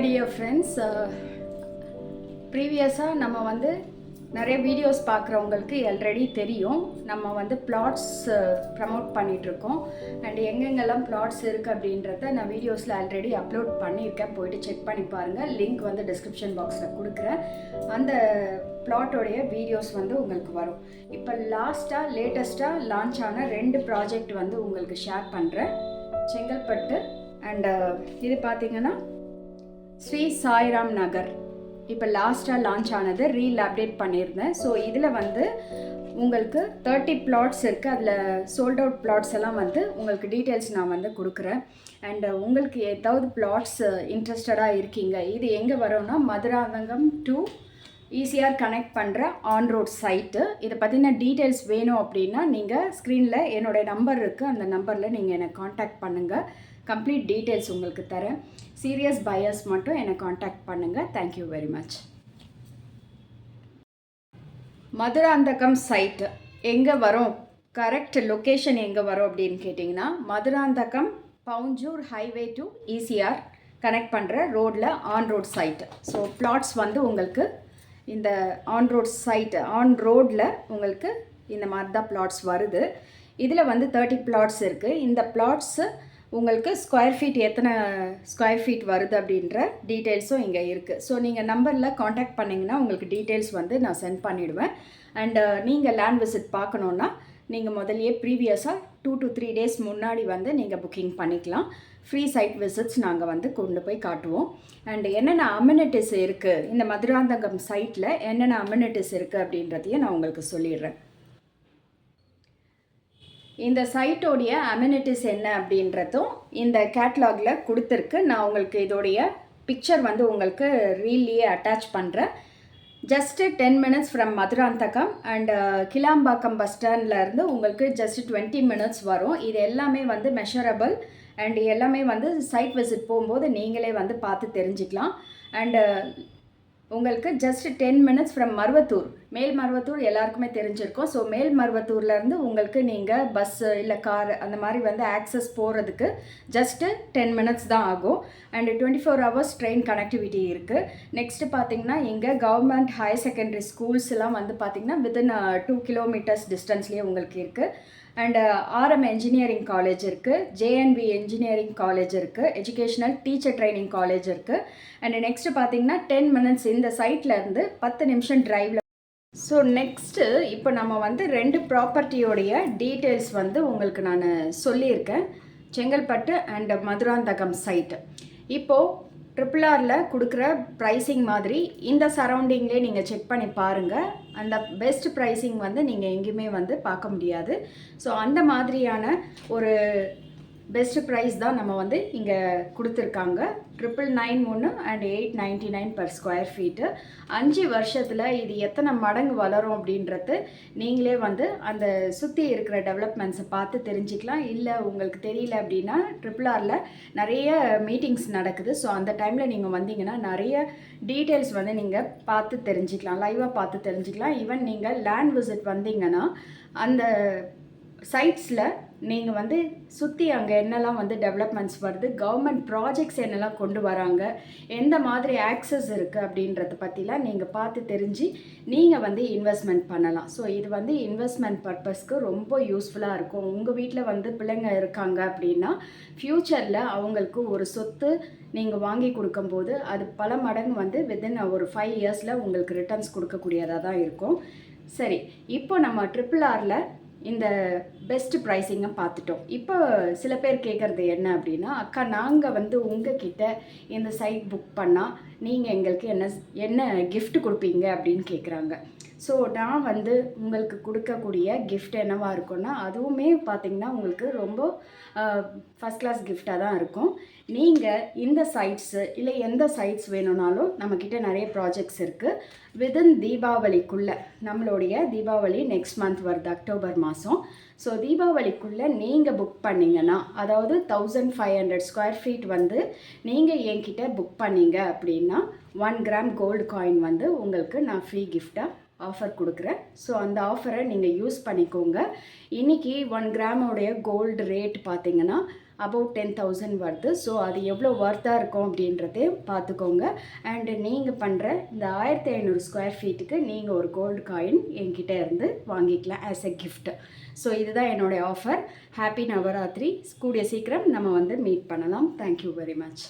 Hi dear friends ப்ரீவியஸாக நம்ம வந்து நிறைய வீடியோஸ் பார்க்குறவங்களுக்கு ஆல்ரெடி தெரியும். நம்ம வந்து பிளாட்ஸ் ப்ரமோட் uh, பண்ணிகிட்ருக்கோம் அண்ட் எங்கெங்கெல்லாம் பிளாட்ஸ் இருக்குது அப்படின்றத நான் வீடியோஸில் ஆல்ரெடி அப்லோட் பண்ணியிருக்கேன். போயிட்டு செக் பண்ணி பாருங்கள் லிங்க் வந்து டிஸ்கிரிப்ஷன் பாக்ஸில் கொடுக்குறேன். அந்த பிளாட்டோடைய வீடியோஸ் வந்து உங்களுக்கு வரும். இப்போ லாஸ்ட்டாக லேட்டஸ்ட்டாக லான்ச் ஆன ரெண்டு ப்ராஜெக்ட் வந்து உங்களுக்கு ஷேர் பண்ணுறேன் செங்கல்பட்டு அண்ட் uh, இது பார்த்திங்கன்னா ஸ்ரீ சாய்ராம் நகர். இப்போ லாஸ்ட்டாக லான்ச் ஆனது ரீல் அப்டேட் பண்ணியிருந்தேன். ஸோ இதில் வந்து உங்களுக்கு தேர்ட்டி பிளாட்ஸ் இருக்குது அதில் சோல்ட் அவுட் பிளாட்ஸ் எல்லாம் வந்து உங்களுக்கு டீட்டெயில்ஸ் நான் வந்து கொடுக்குறேன். அண்டு உங்களுக்கு ஏதாவது பிளாட்ஸ் இன்ட்ரெஸ்டடாக இருக்கீங்க. இது எங்கே வரும்னா மதுராந்தகம் டு ஈஸியாக கனெக்ட் பண்ணுற ஆன் ரோட் சைட்டு இதை பற்றின டீட்டெயில்ஸ் வேணும் அப்படின்னா நீங்கள் ஸ்க்ரீனில் என்னுடைய நம்பர் இருக்குது அந்த நம்பரில் நீங்கள் என்னை காண்டாக்ட் பண்ணுங்கள் கம்ப்ளீட் டீட்டெயில்ஸ் உங்களுக்கு தரேன். சீரியஸ் பயர்ஸ் மட்டும் என்னை காண்டாக்ட் பண்ணுங்கள் thank you very much Madurantakam site எங்கே வரும்? கரெக்ட் லொக்கேஷன் எங்கே வரும் அப்படின்னு கேட்டிங்கன்னா Madurantakam Pavunjur highway to ECR connect பண்ணுற ரோடில் on road site so plots வந்து உங்களுக்கு இந்த ஆன் ரோட் சைட்டு ஆன் ரோடில் உங்களுக்கு இந்த மாதிரி தான் பிளாட்ஸ் வருது. இதில் வந்து தேர்ட்டி பிளாட்ஸ் இருக்குது இந்த பிளாட்ஸு உங்களுக்கு ஸ்கொயர் ஃபீட் எத்தனை ஸ்கொயர் ஃபீட் வருது அப்படின்ற டீட்டெயில்ஸும் இங்கே இருக்குது ஸோ நீங்கள் நம்பரில் காண்டாக்ட் பண்ணிங்கன்னா உங்களுக்கு டீட்டெயில்ஸ் வந்து நான் சென்ட் பண்ணிவிடுவேன் அண்டு uh, நீங்கள் லேண்ட் விசிட் பார்க்கணுன்னா நீங்கள் முதல்லையே ப்ரீவியஸாக டூ டு த்ரீ டேஸ் முன்னாடி வந்து நீங்கள் புக்கிங் பண்ணிக்கலாம். ஃப்ரீ சைட் விசிட்ஸ் நாங்கள் வந்து கொண்டு போய் காட்டுவோம். அண்ட் என்னென்ன அம்யூனிட்டிஸ் இருக்குது இந்த மதுராந்தகம் சைட்டில் என்னென்ன அம்யூனிட்டிஸ் இருக்குது அப்படின்றதையும் நான் உங்களுக்கு சொல்லிடுறேன். இந்த சைட்டோடைய அம்யூனிட்டிஸ் என்ன அப்படின்றதும் இந்த கேட்லாகில் கொடுத்துருக்கு. நான் உங்களுக்கு இதோடைய பிக்சர் வந்து உங்களுக்கு ரீல்லையே அட்டாச் பண்ணுறேன் just ten minutes from Madurantakam and Kilambakkam bus ஸ்டாண்ட்லேருந்து உங்களுக்கு ஜஸ்ட் டுவெண்ட்டி மினிட்ஸ் வரும். இது எல்லாமே வந்து மெஷரபிள் அண்ட் எல்லாமே வந்து சைட் விசிட் போகும்போது நீங்களே வந்து பார்த்து தெரிஞ்சுக்கலாம். அண்டு உங்களுக்கு just ten minutes from Maruvathur Melmaruvathur எல்லாருக்குமே தெரிஞ்சிருக்கும். ஸோ மேல் மருவத்தூர்லேருந்து உங்களுக்கு நீங்கள் பஸ்ஸு இல்லை கார் அந்த மாதிரி வந்து ஆக்சஸ் போகிறதுக்கு ஜஸ்ட்டு டென் மினிட்ஸ் தான் ஆகும். And twenty four hours train connectivity இருக்குது நெக்ஸ்ட்டு பார்த்தீங்கன்னா இங்கே கவர்மெண்ட் ஹையர் செகண்டரி ஸ்கூல்ஸ்லாம் வந்து பார்த்திங்கன்னா வித்தின் டூ கிலோமீட்டர்ஸ் டிஸ்டன்ஸ்லேயே உங்களுக்கு இருக்குது அண்டு ஆர்எம் என்ஜினியரிங் காலேஜ் இருக்குது ஜேஎன்வி என்ஜினியரிங் காலேஜ் இருக்குது எஜுகேஷ்னல் டீச்சர் ட்ரைனிங் காலேஜ் இருக்குது அண்ட் நெக்ஸ்ட்டு பார்த்தீங்கன்னா டென் மினிட்ஸ் இந்த சைட்டில் இருந்து பத்து நிமிஷம் ட்ரைவில் ஸோ நெக்ஸ்ட்டு இப்போ நம்ம வந்து ரெண்டு ப்ராப்பர்ட்டியோடைய டீட்டெயில்ஸ் வந்து உங்களுக்கு நான் சொல்லியிருக்கேன். செங்கல்பட்டு அண்ட் மதுராந்தகம் சைட்டு இப்போது ட்ரிபிள் ஆரில் கொடுக்குற ப்ரைஸிங் மாதிரி இந்த சரௌண்டிங்லேயே நீங்கள் செக் பண்ணி பாருங்கள் அந்த பெஸ்ட் ப்ரைஸிங் வந்து நீங்கள் எங்கேயுமே வந்து பார்க்க முடியாது. ஸோ அந்த மாதிரியான ஒரு பெஸ்ட்டு ப்ரைஸ் தான் நம்ம வந்து இங்கே கொடுத்துருக்காங்க. ட்ரிபிள் நைன் ஒன்று and eight ninety nine per square feet அஞ்சு வருஷத்தில் இது எத்தனை மடங்கு வளரும் அப்படின்றது நீங்களே வந்து அந்த சுற்றி இருக்கிற டெவலப்மெண்ட்ஸை பார்த்து தெரிஞ்சுக்கலாம். இல்லை உங்களுக்கு தெரியல அப்படின்னா ட்ரிபிள் ஆரில் நிறைய மீட்டிங்ஸ் நடக்குது. ஸோ அந்த டைமில் நீங்கள் வந்தீங்கன்னா நிறைய டீட்டெயில்ஸ் வந்து நீங்கள் பார்த்து தெரிஞ்சுக்கலாம். லைவாக பார்த்து தெரிஞ்சுக்கலாம். ஈவன் நீங்கள் லேண்ட் விசிட் வந்தீங்கன்னா அந்த சைட்ஸில் நீங்கள் வந்து சுற்றி அங்கே என்னெல்லாம் வந்து டெவலப்மெண்ட்ஸ் வருது கவர்மெண்ட் ப்ராஜெக்ட்ஸ் என்னெல்லாம் கொண்டு வராங்க எந்த மாதிரி ஆக்சஸ் இருக்குது அப்படின்றத பற்றிலாம் நீங்கள் பார்த்து தெரிஞ்சு நீங்கள் வந்து இன்வெஸ்ட்மெண்ட் பண்ணலாம். ஸோ இது வந்து இன்வெஸ்ட்மெண்ட் பர்பஸ்க்கு ரொம்ப யூஸ்ஃபுல்லாக இருக்கும். உங்கள் வீட்டில் வந்து பிள்ளைங்க இருக்காங்க அப்படின்னா ஃப்யூச்சரில் அவங்களுக்கு ஒரு சொத்து நீங்கள் வாங்கி கொடுக்கும்போது அது பல மடங்கு வந்து வித்தின் ஒரு ஃபைவ் இயர்ஸில் உங்களுக்கு ரிட்டர்ன்ஸ் கொடுக்கக்கூடியதாக தான் இருக்கும். சரி இப்போ நம்ம ட்ரிபிள் ஆரில் இந்த பெஸ்ட் ப்ரைஸிங்கை பார்த்துட்டோம். இப்போ சில பேர் கேட்குறது என்ன அப்படின்னா அக்கா நாங்கள் வந்து உங்ககிட்ட இந்த சைட் புக் பண்ணால் நீங்கள் எங்களுக்கு என்ன என்ன கிஃப்ட் கொடுப்பீங்க அப்படின்னு கேட்குறாங்க ஸோ நான் வந்து உங்களுக்கு கொடுக்கக்கூடிய கிஃப்ட் என்னவாக இருக்கும்னா அதுவுமே பார்த்திங்கன்னா உங்களுக்கு ரொம்ப ஃபஸ்ட் கிளாஸ் கிஃப்டாக தான் இருக்கும். நீங்கள் இந்த சைட்ஸு இல்லை எந்த சைட்ஸ் வேணும்னாலும் நம்மக்கிட்ட நிறைய ப்ராஜெக்ட்ஸ் இருக்குது விதின் தீபாவளிக்குள்ளே நம்மளுடைய தீபாவளி நெக்ஸ்ட் மந்த் வருது அக்டோபர் மாதம் ஸோ தீபாவளிக்குள்ளே நீங்கள் புக் பண்ணிங்கன்னா அதாவது thousand five hundred square feet வந்து நீங்கள் என்கிட்ட புக் பண்ணீங்க அப்படின்னா ஒன் கிராம் கோல்டு காயின் வந்து உங்களுக்கு நான் ஃப்ரீ கிஃப்டாக ஆஃபர் கொடுக்குறேன். ஸோ அந்த ஆஃபரை நீங்கள் யூஸ் பண்ணிக்கோங்க. இன்றைக்கி ஒன் கிராமோடைய கோல்டு ரேட் பார்த்தீங்கன்னா அபவுட் டென் தௌசண்ட் வருது ஸோ அது எவ்வளோ ஒர்த்தாக இருக்கும் அப்படின்றதையும் பார்த்துக்கோங்க. அண்டு நீங்கள் பண்ணுற இந்த ஆயிரத்தி ஐநூறு ஸ்கொயர் ஃபீட்டுக்கு நீங்கள் ஒரு கோல்டு காயின் என்கிட்ட இருந்து வாங்கிக்கலாம் ஆஸ் எ கிஃப்ட் ஸோ இதுதான் என்னுடைய ஆஃபர் ஹாப்பி நவராத்திரி கூடிய சீக்கிரம் நம்ம வந்து மீட் பண்ணலாம். Thank you very much